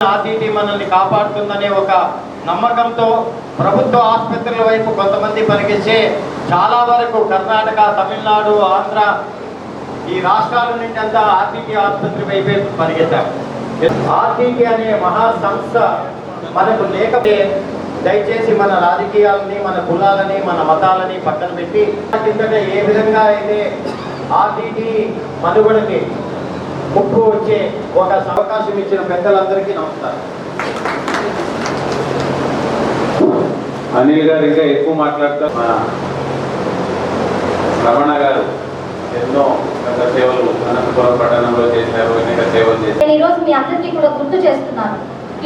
RTT మనల్ని కాపాడుతుందనే ఒక నమ్మకంతో ప్రభుత్వ ఆసుపత్రుల వైపు కొంతమంది పనికిస్తే చాలా వరకు కర్ణాటక తమిళనాడు ఆంధ్ర ఈ రాష్ట్రాల నుండి అంతా ఆర్టీటీ ఆసుపత్రి వైపే పరిగెత్తారు ఆర్టీటీ అనే మహా సంస్థ మనకు లేకపోతే దయచేసి మన రాజకీయాలని మన కులాలని మన మతాలని పక్కన పెట్టి కిందట ఏ విధంగా అయితే ఆర్టీటీ మనుగడకి ముప్పు వచ్చే ఒక అవకాశం ఇచ్చిన పెద్దలందరికీ నమస్కారం. అనిల్ గారు ఇంకా ఎక్కువ మాట్లాడతారు. మన రమణ గారు ఎన్నో గత సేవలు అనంతపురం పట్టణంలో చేశారు అనేక సేవలు చేశారు. ఈరోజు మీ అందరికీ కూడా గుర్తు చేస్తున్నాను.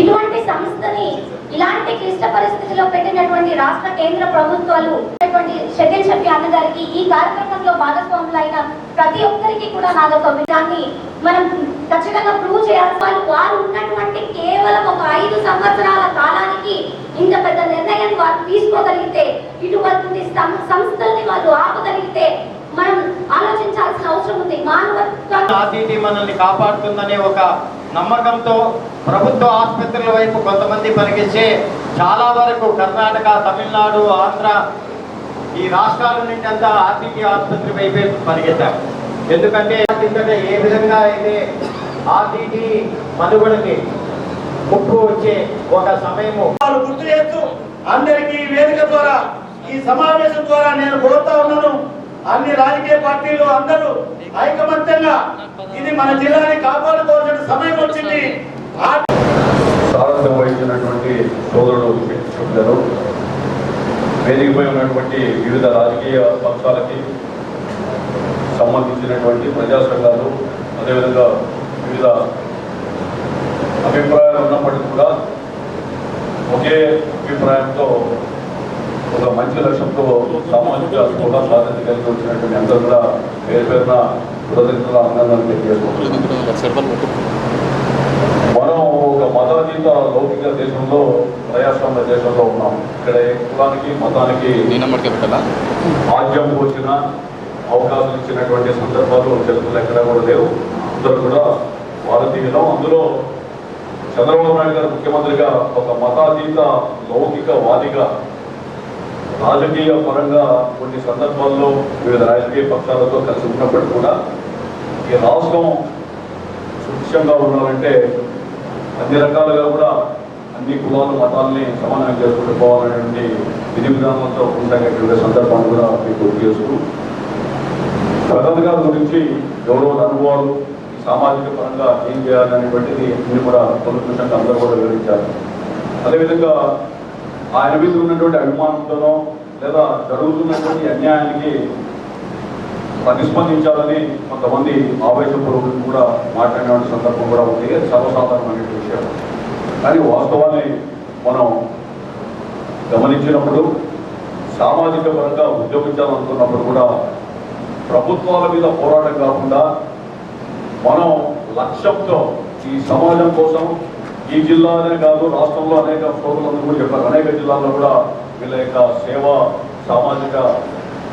ఇటువంటి సంస్థని ఇలాంటి క్లిష్ట పరిస్థితిలో పెట్టినటువంటి రాష్ట్ర కేంద్ర ప్రభుత్వాలు ఉన్నటువంటి ఈ కార్యక్రమంలో భాగస్వాములైన ప్రతి ఒక్కరికి కూడా నాదొక విధాన్ని మనం ఖచ్చితంగా ప్రూవ్ చేయాల్సి వాళ్ళు వారు ఉన్నటువంటి కేవలం ఒక ఐదు సంవత్సరాల కాలానికి ఇంత పెద్ద నిర్ణయం వారు తీసుకోగలిగితే ఇటువంటి సంస్థల్ని వాళ్ళు ఆపగలిగితే మనం ఆలోచించాల్సిన అవసరం ఉంది. మానవత్వం మనల్ని కాపాడుతుందనే ఒక నమ్మకంతో ప్రభుత్వ ఆసుపత్రుల వైపు కొంతమంది పనికిస్తే చాలా వరకు కర్ణాటక తమిళనాడు ఆంధ్ర ఈ రాష్ట్రాల నుండి అంతా ఆర్టీటీ ఆసుపత్రి వైపే పరిగెత్తారు ఎందుకంటే కిందట ఏ విధంగా అయితే ఆర్టీటీ మనుగడకి ముప్పు వచ్చే ఒక సమయము. వారు గుర్తు చేస్తూ అందరికీ ఈ వేదిక ద్వారా ఈ సమావేశం ద్వారా నేను కోరుతా ఉన్నాను. అన్ని రాజకీయ పార్టీలు అందరూ ఐకమత్యంగా ఇది మన జిల్లాని కాపాడుకోవాలి ఉన్నటువంటి వివిధ రాజకీయ పక్షాలకి సంబంధించినటువంటి ప్రజా సంఘాలు అదేవిధంగా వివిధ అభిప్రాయాలు ఉన్నప్పటికీ కూడా ఒకే అభిప్రాయంతో ఒక మంచి లక్ష్యంతో సామాజిక స్ఫూట సాధన కలిగి వచ్చినటువంటి అందరూ కూడా పేరు పేరున కృతజ్ఞతల ఆనందాన్ని తెలియజేసుకుంటున్నాం ఒక మతాతీత లౌకిక దేశంలో ప్రజాస్వామ్య దేశంలో ఉన్నాం. ఇక్కడ ఏ కులానికి మతానికి ఆజ్యం పోసిన అవకాశం ఇచ్చినటువంటి సందర్భాలు చరిత్రలో ఎక్కడా కూడా లేవు. అందరూ కూడా భారతీయులం. అందులో చంద్రబాబు నాయుడు గారు ముఖ్యమంత్రిగా ఒక మతాతీత లౌకిక వాదిగా రాజకీయ పరంగా కొన్ని సందర్భాల్లో వివిధ రాజకీయ పక్షాలతో కలిసి ఉన్నప్పటికీ కూడా ఈ రాష్ట్రం సుభిక్షంగా ఉండాలంటే అన్ని రకాలుగా కూడా అన్ని కులాలు మతాలని సమానం చేసుకుంటూ పోవాలనేటువంటి విధి విధానాలతో ఉండేటువంటి సందర్భాన్ని కూడా మీకు చేస్తూ ప్రగతి గారి గురించి గౌరవ అనుభవాలు సామాజిక పరంగా ఏం చేయాలనేటువంటిది అన్ని కూడా తొలగించంగా అందరూ కూడా వివరించారు. అదేవిధంగా ఆయన మీద ఉన్నటువంటి అభిమానంతోనో లేదా జరుగుతున్నటువంటి అన్యాయానికి ప్రతిస్పందించాలని కొంతమంది ఆవేశపూర్వకంగా కూడా మాట్లాడిన సందర్భం కూడా ఉంది. సర్వసాధారణమైన విషయం. కానీ వాస్తవాన్ని మనం గమనించినప్పుడు సామాజిక పరంగా ఉద్యోగించాలనుకున్నప్పుడు కూడా ప్రభుత్వాల మీద పోరాటం కాకుండా మనం లక్ష్యంతో ఈ సమాజం కోసం ఈ జిల్లానే కాదు రాష్ట్రంలో అనేక సోదరులందరూ కూడా చెప్పారు. అనేక జిల్లాల్లో కూడా వీళ్ళ యొక్క సేవ సామాజిక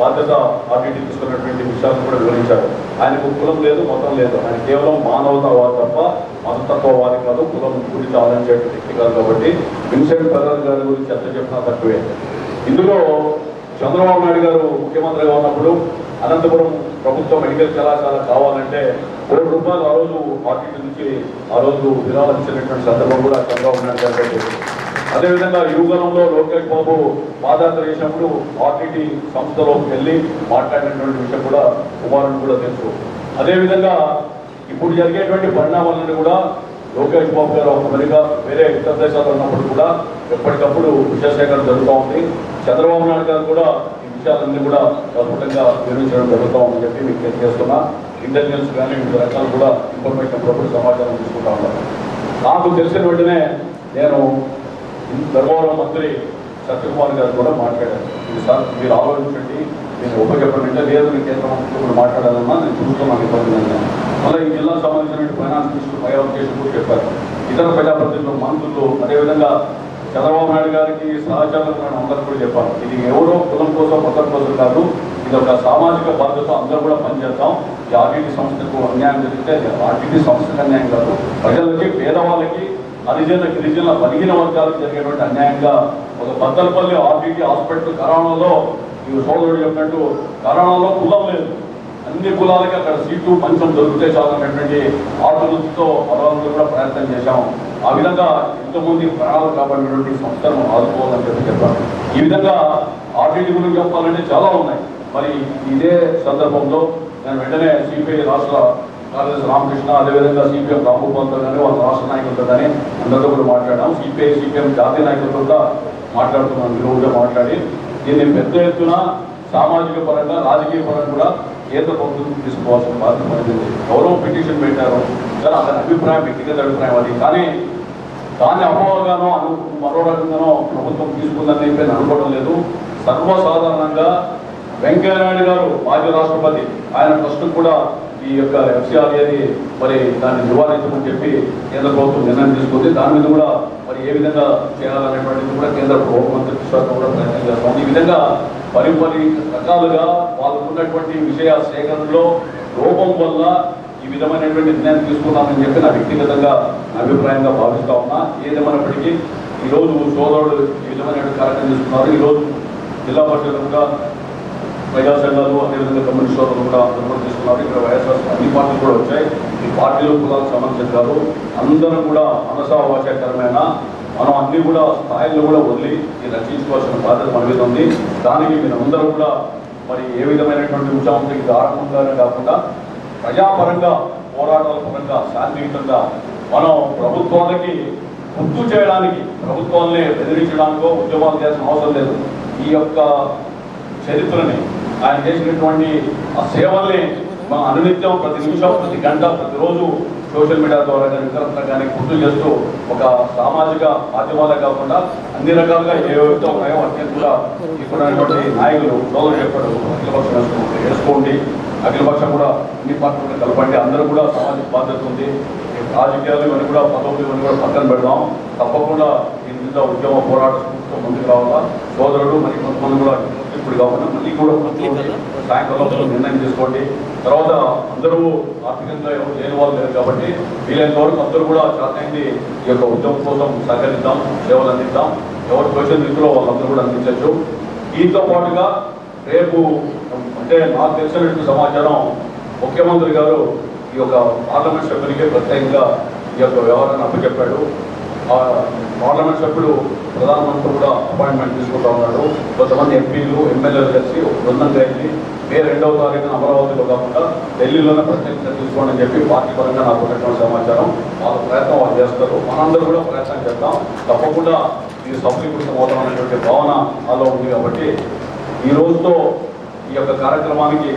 బాధ్యత ఆర్టీటీ తీసుకున్నటువంటి విషయాలను కూడా వివరించారు. ఆయనకు కులం లేదు మతం లేదు. ఆయన కేవలం మానవతావాది తప్ప మతతత్వవాది కాదు కులం గురించి ఆలోచించేటువంటి వ్యక్తి కాదు కాబట్టి విన్సెంట్ ప్రధాన్ గారి గురించి ఎంత చెప్పినా తక్కువే. ఇందులో చంద్రబాబు నాయుడు గారు ముఖ్యమంత్రిగా ఉన్నప్పుడు అనంతపురం ప్రభుత్వ మెడికల్ కళాశాల కావాలంటే కోటి రూపాయలు ఆ రోజు పార్టీ నుంచి ఆ రోజు విరాళం ఇచ్చినటువంటి సందర్భం కూడా చంద్రబాబు నాయుడు గారు అదేవిధంగా యువగలంలో లోకేష్ బాబు పాదయాత్ర చేసినప్పుడు ఆర్టీటీ సంస్థలోకి వెళ్ళి మాట్లాడినటువంటి విషయం కూడా కుమారుని కూడా తెలుసు. అదేవిధంగా ఇప్పుడు జరిగేటువంటి పరిణామాలను కూడా లోకేష్ బాబు గారు ఒక మెరుగా వేరే ఇతర దేశాల్లో ఉన్నప్పుడు కూడా ఎప్పటికప్పుడు విషయసేకరణ జరుగుతూ ఉంది. చంద్రబాబు నాయుడు గారు కూడా ఈ విషయాలన్నీ కూడా అద్భుతంగా నిర్మించడం జరుగుతూ ఉందని చెప్పి మీకు తెలియజేస్తున్నా. ఇంటెలిజెన్స్ కానీ వివిధ రకాలు కూడా ఇన్ఫర్మేషన్ సమాచారం తీసుకుంటా ఉన్నారు నాకు తెలిసిన వెంటనే నేను ధర్మవరం మంత్రి సత్యకుమార్ గారు కూడా మాట్లాడారు. ఇది సార్ మీరు ఆలోచించండి నేను ఉపయోగపడి లేదు నేను కేంద్ర మంత్రితో కూడా మాట్లాడాలన్నా నేను చూస్తున్నాను ఇబ్బంది మళ్ళీ ఈ జిల్లాకు సంబంధించిన ఫైనాన్స్ మినిస్టర్ పై అవకాశం కూడా చెప్పారు. ఇతర ప్రజాప్రతినిధులు మంత్రులు అదేవిధంగా చంద్రబాబు నాయుడు గారికి సహచరులకు నేను అందరూ కూడా చెప్పాను ఇది ఎవరో కులం కోసం మతం కోసం కాదు ఇది ఒక సామాజిక బాధ్యత అందరూ కూడా పనిచేద్దాం. ఈ ఆర్టీటీ సంస్థకు అన్యాయం జరిగితే ఆర్టీటీ సంస్థకు అన్యాయం కాదు. ప్రజలకి పేదవాళ్ళకి హరిజన గిరిజన బలిగిన వర్గాలకు జరిగేటువంటి అన్యాయంగా ఒక బద్దలపల్లి ఆర్బీటీ హాస్పిటల్ కరోనాలో ఈ సోదరుడు చెప్పినట్టు కరోనాలో కులం లేదు. అన్ని కులాలకి అక్కడ సీటు మంచం దొరికితే చాలన్నటువంటి ఆలోచనతో మనందరూ కూడా ప్రయత్నం చేశాం ఆ విధంగా ఎంతోమంది ప్రాణాలు కాపాడినటువంటి సంస్థలను ఆదుకోవాలని చెప్పి చెప్పారు. ఈ విధంగా ఆర్టీటీ గురించి చెప్పాలంటే చాలా ఉన్నాయి. మరి ఇదే సందర్భంలో నేను వెంటనే సిపిఐ రాష్ట్ర కాలేజ్ రామకృష్ణ అదేవిధంగా సిపిఎం రామగోపాల్తో కానీ వాళ్ళ రాష్ట్ర నాయకులతో కానీ అందరితో కూడా మాట్లాడాం సిపిఐ సిపిఎం జాతీయ నాయకులతో కూడా మాట్లాడుతున్నాం విలువగా మాట్లాడి. దీన్ని పెద్ద ఎత్తున సామాజిక పరంగా రాజకీయ పరంగా కూడా కేంద్ర ప్రభుత్వం తీసుకోవాల్సిన బాధ్యత పడింది గౌరవ పిటిషన్ పెట్టారు. కానీ అతని అభిప్రాయం వ్యక్తిగత అభిప్రాయం అది. కానీ దాన్ని అపోవగానో అను మరో రకంగానో ప్రభుత్వం తీసుకుందని చెప్పి అనుకోవడం లేదు. సర్వసాధారణంగా వెంకయ్యనాయుడు గారు మాజీ రాష్ట్రపతి ఆయన ఫస్ట్ కూడా ఈ యొక్క ఎఫ్సిఆర్ఏది మరి దాన్ని నివారించమని చెప్పి కేంద్ర ప్రభుత్వం నిర్ణయం తీసుకుంది. దాని మీద కూడా మరి ఏ విధంగా చేయాలనేటువంటిది కూడా కేంద్ర హోంమంత్రిత్వ శాఖ కూడా ప్రయత్నం చేస్తాం. ఈ విధంగా పరి పరి రకాలుగా వాళ్ళకు ఉన్నటువంటి విషయ సేకరణలో లోపం వల్ల ఈ విధమైనటువంటి నిర్ణయం తీసుకున్నామని చెప్పి నా వ్యక్తిగతంగా అభిప్రాయంగా భావిస్తా ఉన్నా. ఏదేమైనప్పటికీ ఈరోజు సోదరుడు ఈ విధమైనటువంటి కార్యక్రమం తీసుకున్నారు ఈరోజు జిల్లా పరిషత్ కూడా ప్రజా సంఘాలు అదేవిధంగా కమ్యూనిస్ట్ సోదరులు కూడా అందరూ కూడా తీసుకున్నారు ఇక్కడ వైఎస్ఆర్ అన్ని పార్టీలు కూడా వచ్చాయి. ఈ పార్టీలు కులాలకు సంబంధించిన అందరూ అందరం కూడా మనసావాచకరమైన మనం అన్ని కూడా స్థాయిలో కూడా వదిలి ఈ రచించుకోవాల్సిన బాధ్యత మన మీద ఉంది. దానికి మీరు అందరూ కూడా మరి ఏ విధమైనటువంటి ఉత్సాహంతో ఇది కాకుండా ప్రజాపరంగా పోరాటాల పరంగా శాంతియుతంగా మనం ప్రభుత్వాలకి గుర్తు చేయడానికి ప్రభుత్వాల్ని బెదిరించడానికో ఉద్యమాలు చేయాల్సిన అవసరం లేదు. ఈ యొక్క చరిత్రని ఆయన చేసినటువంటి ఆ సేవల్ని మనం అనునిత్యం ప్రతి నిమిషం ప్రతి గంట ప్రతిరోజు సోషల్ మీడియా ద్వారా కానీ ఇతరత్ర కానీ గుర్తు చేస్తూ ఒక సామాజిక మాధ్యమాలే కాకుండా అన్ని రకాలుగా ఏవైతే ఉన్నాయో అన్ని కూడా ఇక్కడ నాయకులు సోదరు చెప్పాడు అఖిలపక్షం వేసుకోండి. అఖిలపక్షం కూడా అన్ని పార్టీలు కలపండి. అందరూ కూడా సామాజిక బాధ్యత ఉంది. రాజకీయాలు ఇవన్నీ కూడా పదవులు ఇవన్నీ కూడా పక్కన పెడదాం. తప్పకుండా దీని మీద ఉద్యమ పోరాట స్ఫూర్తితో ముందుకు రావాలా. సోదరుడు మరి కొంతమంది కూడా ఇప్పుడు కాకుండా మళ్ళీ కూడా సాయంకాలం నిర్ణయం చేసుకోండి తర్వాత అందరూ ఆర్థికంగా ఎవరు లేని వాళ్ళు లేరు కాబట్టి వీలైనంత వరకు అందరూ కూడా చాతైంది ఈ యొక్క ఉద్యమం కోసం సహకరిద్దాం సేవలు అందిద్దాం. ఎవరు తోచిన రీతిలో వాళ్ళందరూ కూడా అందించవచ్చు. దీంతో పాటుగా రేపు అంటే నాకు తెలిసినటువంటి సమాచారం ముఖ్యమంత్రి గారు ఈ యొక్క పార్లమెంట్ సభ్యునికి ప్రత్యేకంగా ఈ యొక్క వ్యవహారాన్ని అప్పచెప్పాడు. పార్లమెంట్ సభ్యుడు ప్రధానమంత్రి కూడా అపాయింట్మెంట్ తీసుకుంటా ఉన్నాడు. కొంతమంది ఎంపీలు ఎమ్మెల్యేలు కలిసి బృందం కలిసి మే రెండవ తారీఖున అమరావతిలో కాకుండా ఢిల్లీలోనే ప్రత్యక్ష తీసుకోండి అని చెప్పి పార్టీ పరంగా నాకు ఉన్నటువంటి సమాచారం. వాళ్ళ ప్రయత్నం వాళ్ళు చేస్తారు. మనందరూ కూడా ప్రయత్నం చేద్దాం. తప్పకుండా ఇది సఫలీకృతం అవుతాం అనేటువంటి భావన అలా ఉంది కాబట్టి ఈ రోజుతో ఈ యొక్క కార్యక్రమానికి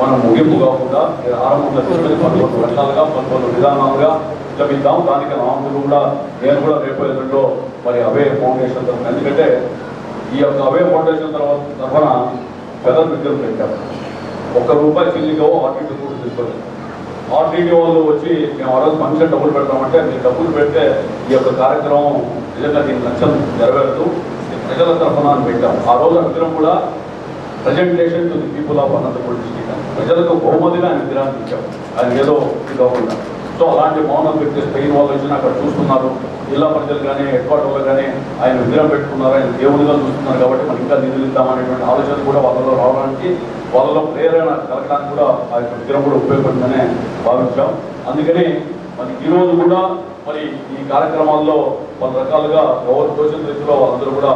మనం ముగింపు కాకుండా ఈ ఆరంభంలో తీసుకుని పదకొండు రకాలుగా పదకొండు విధానాలుగా ఉద్యమిద్దాం దానికి నామకులు కూడా నేను కూడా రేపు ఎదుటో మరి అవే ఫౌండేషన్ తరఫున ఎందుకంటే ఈ యొక్క అవే ఫౌండేషన్ తర్వాత తరఫున పెద్ద విద్యలు పెట్టారు. ఒక్క రూపాయి చిల్లిగా ఆర్టీటీ కూడా తీసుకోలేదు ఆర్టీటీ వాళ్ళు వచ్చి మేము ఆ రోజు ఫంక్షన్ డబ్బులు పెడతామంటే మీరు డబ్బులు పెడితే ఈ యొక్క కార్యక్రమం నిజంగా దీని లక్ష్యం నెరవేరదు. ప్రజల తరఫున అని పెట్టాం ఆ రోజు అందరం కూడా presentation to the people of Anantapuram district ప్రజలకు బహుమతిగా ఆయన విగ్రహాన్ని ఇచ్చాం. ఆయన ఏదో ఇది కాకుండా సో అలాంటి మౌనం వ్యక్తి స్పెయిన్ వాళ్ళు వచ్చిన అక్కడ చూస్తున్నారు. జిల్లా ప్రజలు కానీ హెడ్ క్వార్టర్లో కానీ ఆయన విగ్రహం పెట్టుకున్నారు. ఆయన దేవుడిగా చూస్తున్నారు కాబట్టి మనం ఇంకా నిధులు ఇద్దామనేటువంటి ఆలోచన కూడా వాళ్ళలో రావడానికి వాళ్ళలో ప్రేరణ కలగడానికి కూడా ఆ యొక్క విగ్రహం కూడా ఉపయోగపడిందనే భావించాం. అందుకని మరి ఈ రోజు కూడా మరి ఈ కార్యక్రమాల్లో పలు రకాలుగా ఎవరు తోచిన రీతిలో వాళ్ళందరూ కూడా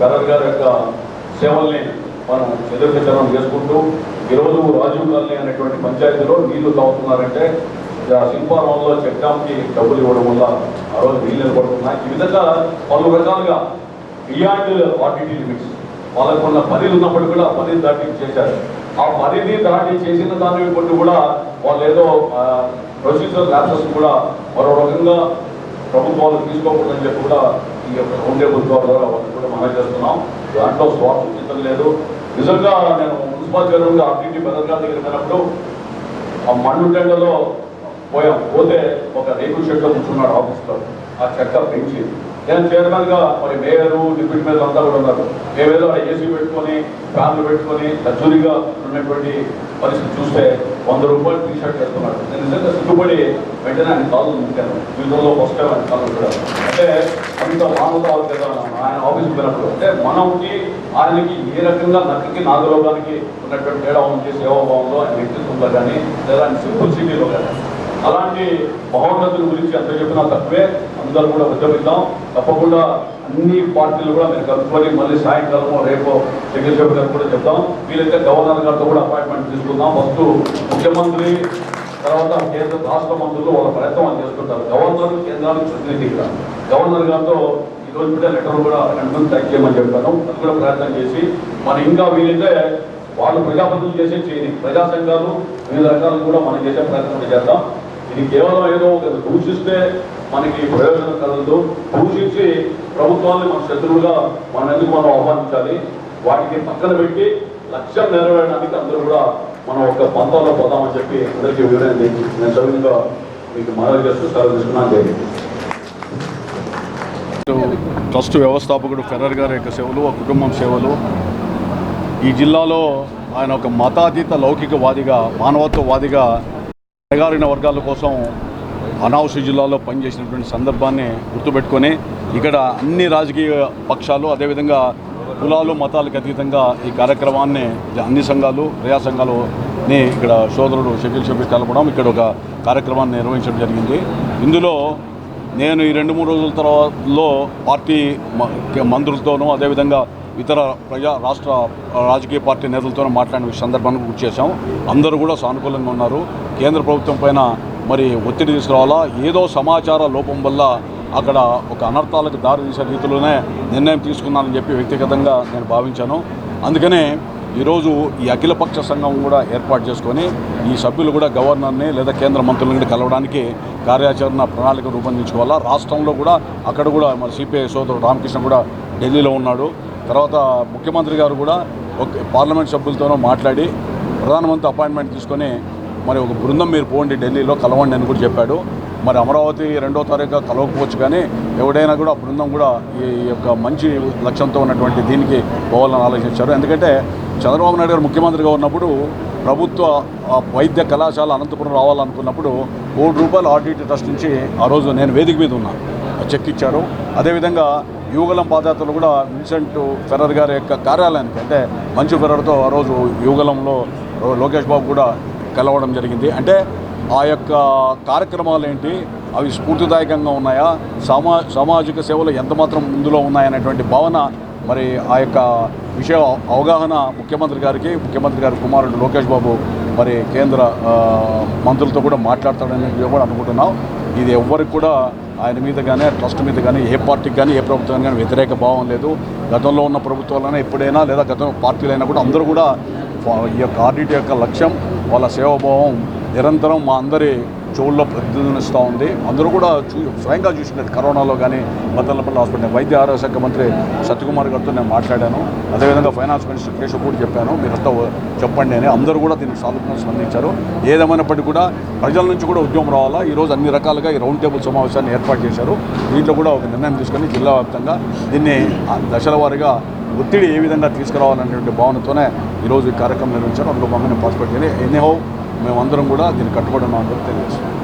బెరర్ గారి యొక్క సేవల్ని మనం ఎదుర్కొచ్చడం చేసుకుంటూ ఈరోజు రాజీవ్ కాలనీ అనేటువంటి పంచాయతీలో నీళ్ళు తాగుతున్నారంటే ఆ శిల్పారామంలో చెక్ డబ్బులు ఇవ్వడం వల్ల ఆ రోజు నీళ్ళు నిలబడుతున్నాయి. ఈ విధంగా పలు రకాలుగా బియాండ్ ఆర్టీటీ లిమిట్స్ వాళ్ళకు ఉన్న పరిధి ఉన్నప్పుడు కూడా ఆ పరిధి దాటి చేశారు. ఆ పరిధి దాటి చేసిన దాని కొన్ని కూడా వాళ్ళు ఏదో ప్రొసీజర్ ల్యాప్సెస్ కూడా మరో రకంగా ప్రభుత్వాలు తీసుకోకూడదని చెప్పి కూడా ఈ యొక్క ఉండే ఉద్యోగాల ద్వారా వాళ్ళు కూడా మనం చేస్తున్నాం. దాంట్లో స్వార్థం లేదు. నిజంగా నేను మున్సిపల్ చైర్మన్గా ఆర్టీటీ బెదర్గా దగ్గర వెళ్ళినప్పుడు ఆ మండు టెండలో పోయాం. పోతే ఒక రేకుల షెడ్లో కూర్చున్నాడు ఆఫీస్లో. ఆ చెక్క పెంచి నేను చైర్మన్గా మరి మేయరు డిప్యూటీ మేయర్ అంతా కూడా ఉన్నారు. మేమేదో ఏసీ పెట్టుకొని ఫ్యాన్లు పెట్టుకొని లగ్జరీగా ఉన్నటువంటి పరిస్థితి చూస్తే వంద రూపాయలు టీ షర్ట్ వేస్తున్నాడు నేను నిజంగా సిగ్గుపడి వెంటనే ఆయన కాల్ ముట్టాను జీవితంలో ఫస్ట్ టైం ఆయన కాళ్ళు కూడా అంటే అంత మానవతాలు కదా ఆయన ఆఫీస్కి పోయినప్పుడు అంటే మనకి ఆయనకి ఏ రకంగా నక్కకి నాగరోగానికి ఉన్నటువంటి తేడా ఉంది సేవాభావంలో ఆయన వ్యక్తిత్వంలో కానీ లేదా ఆయన సింపుల్ కానీ. అలాంటి మహోన్నతుల గురించి ఎంత చెప్పినా తక్కువే. అందరూ కూడా ఉద్యమిద్దాం తప్పకుండా అన్ని పార్టీలు కూడా మీరు కలుపుకొని మళ్ళీ సాయంకాలమో రేపో చంద్రశేఖర్ గారు కూడా చెప్తాం వీలైతే గవర్నర్ గారితో కూడా అపాయింట్మెంట్ తీసుకుందాం. ఫస్ట్ ముఖ్యమంత్రి తర్వాత కేంద్ర రాష్ట్ర మంత్రులు వాళ్ళ ప్రయత్నం వాళ్ళు చేసుకుంటారు గవర్నర్ కేంద్రానికి ప్రతినిధి గవర్నర్ గారితో ఈ రోజు కూడా లెటర్ కూడా రెండు ట్యాక్ చేయమని చెప్పాను. అది కూడా ప్రయత్నం చేసి మనం ఇంకా వీలైతే వాళ్ళు ప్రజాప్రతినిధులు చేసే చేయని ప్రజా సంఘాలు వివిధ రకాలు కూడా మనం చేసే ప్రయత్నం చేద్దాం. ఇది కేవలం ఏదో ఒక దూషిస్తే మనకి ప్రయోజనం కలదు. దూషించి ప్రభుత్వాన్ని మన శత్రువుగా మన ఎందుకు మనం ఆహ్వానించాలి వాటికి పక్కన పెట్టి లక్ష్యం నెరవేరడానికి అందరూ కూడా మనం ఒక పంతంలో పోదామని చెప్పి అందరికీ వివరణ నేను సవిధంగా మీకు మనవి చేస్తూ సెలవు తీసుకున్నాను. ట్రస్ట్ వ్యవస్థాపకుడు ఫెర్రర్ గారి యొక్క సేవలు ఆ కుటుంబం సేవలు. ఈ జిల్లాలో ఆయన ఒక మతాతీత లౌకికవాదిగా మానవత్వవాదిగా అణగారిన వర్గాల కోసం అనావసి జిల్లాలో పనిచేసినటువంటి సందర్భాన్ని గుర్తుపెట్టుకొని ఇక్కడ అన్ని రాజకీయ పక్షాలు అదేవిధంగా కులాలు మతాలకు అతీతంగా ఈ కార్యక్రమాన్ని అన్ని సంఘాలు ప్రజా సంఘాలుని ఇక్కడ సోదరుడు షకీల్ షఫీ కలపడం ఇక్కడ ఒక కార్యక్రమాన్ని నిర్వహించడం జరిగింది. ఇందులో నేను ఈ రెండు మూడు రోజుల తర్వాతలో పార్టీ మంత్రులతోనూ అదేవిధంగా ఇతర ప్రజా రాష్ట్ర రాజకీయ పార్టీ నేతలతో మాట్లాడిన సందర్భాన్ని గుర్తు చేశాం అందరూ కూడా సానుకూలంగా ఉన్నారు. కేంద్ర ప్రభుత్వం పైన మరి ఒత్తిడి తీసుకురావాలా? ఏదో సమాచార లోపం వల్ల అక్కడ ఒక అనర్థాలకు దారి తీసే రీతిలోనే నిర్ణయం తీసుకున్నానని చెప్పి వ్యక్తిగతంగా నేను భావించాను. అందుకనే ఈరోజు ఈ అఖిలపక్ష సంఘం కూడా ఏర్పాటు చేసుకొని ఈ సభ్యులు కూడా గవర్నర్ని లేదా కేంద్ర మంత్రులని కలవడానికి కార్యాచరణ ప్రణాళిక రూపొందించుకోవాలా? రాష్ట్రంలో కూడా అక్కడ కూడా మన సిపిఐ సోదరుడు రామకృష్ణ కూడా ఢిల్లీలో ఉన్నాడు. తర్వాత ముఖ్యమంత్రి గారు కూడా ఒక పార్లమెంట్ సభ్యులతోనూ మాట్లాడి ప్రధానమంత్రి అపాయింట్మెంట్ తీసుకొని మరి ఒక బృందం మీరు పోండి ఢిల్లీలో కలవండి అని కూడా చెప్పాడు. మరి అమరావతి రెండో తారీఖు కలవకపోవచ్చు కానీ ఎవడైనా కూడా ఆ బృందం కూడా ఈ యొక్క మంచి లక్ష్యంతో ఉన్నటువంటి దీనికి పోవాలని ఆలోచించారు. ఎందుకంటే చంద్రబాబు నాయుడు గారు ముఖ్యమంత్రిగా ఉన్నప్పుడు ప్రభుత్వ వైద్య కళాశాల అనంతపురం రావాలనుకున్నప్పుడు కోటి రూపాయలు ఆర్టీటీ ట్రస్ట్ నుంచి ఆ రోజు నేను వేదిక మీద ఉన్నా. చెక్ ఇచ్చారు. అదేవిధంగా యువగలం పాదయాత్రలు కూడా విన్సెంట్ ఫెర్రర్ గారి యొక్క కార్యాలయానికి అంటే మంచు ఫెర్రర్తో ఆ రోజు యువగలంలో లోకేష్ బాబు కూడా కలవడం జరిగింది. అంటే ఆ యొక్క కార్యక్రమాలు ఏంటి? అవి స్ఫూర్తిదాయకంగా ఉన్నాయా? సమా సామాజిక సేవలు ఎంతమాత్రం ముందులో ఉన్నాయనేటువంటి భావన మరి ఆ యొక్క విషయ అవగాహన ముఖ్యమంత్రి గారికి ముఖ్యమంత్రి గారి కుమారుడు లోకేష్ బాబు మరి కేంద్ర మంత్రులతో కూడా మాట్లాడతాడని కూడా అనుకుంటున్నాం. ఇది ఎవ్వరికి కూడా ఆయన మీద కానీ ట్రస్ట్ మీద కానీ ఏ పార్టీకి కానీ ఏ ప్రభుత్వానికి కానీ వ్యతిరేక భావం లేదు. గతంలో ఉన్న ప్రభుత్వాలైనా ఎప్పుడైనా లేదా గతం పార్టీలైనా కూడా అందరూ కూడా ఈ యొక్క ఆర్డిటీ యొక్క లక్ష్యం వాళ్ళ సేవాభావం నిరంతరం మా అందరి చెవుల్లో ప్రతిధ్వనిస్తూ ఉంది. అందరూ కూడా చూ స్వయంగా చూసినట్టు కరోనాలో కానీ మదనపల్లి హాస్పిటల్ వైద్య ఆరోగ్య శాఖ మంత్రి సత్యకుమార్ గారితో నేను మాట్లాడాను. అదేవిధంగా ఫైనాన్స్ మినిస్టర్ కేశవ్ కూడా చెప్పాను. మీరంతా చెప్పండి అని అందరూ కూడా దీనికి సానుకూలంగా స్పందించారు. ఏదేమైనప్పటికీ కూడా ప్రజల నుంచి కూడా ఉద్యమం రావాలా? ఈరోజు అన్ని రకాలుగా ఈ రౌండ్ టేబుల్ సమావేశాన్ని ఏర్పాటు చేశారు. దీంట్లో కూడా ఒక నిర్ణయం తీసుకొని జిల్లా వ్యాప్తంగా దీన్ని దశల వారీగా ఒత్తిడి ఏ విధంగా తీసుకురావాలనేటువంటి భావనతోనే ఈరోజు ఈ కార్యక్రమం నిర్వహించారు. అందులో మమ్మల్ని పార్టిసిపేట్ చేయాలి ఎనీహౌ మేమందరం కూడా దీన్ని కట్టుబడి ఉన్నామని తెలియజేస్తున్నాం.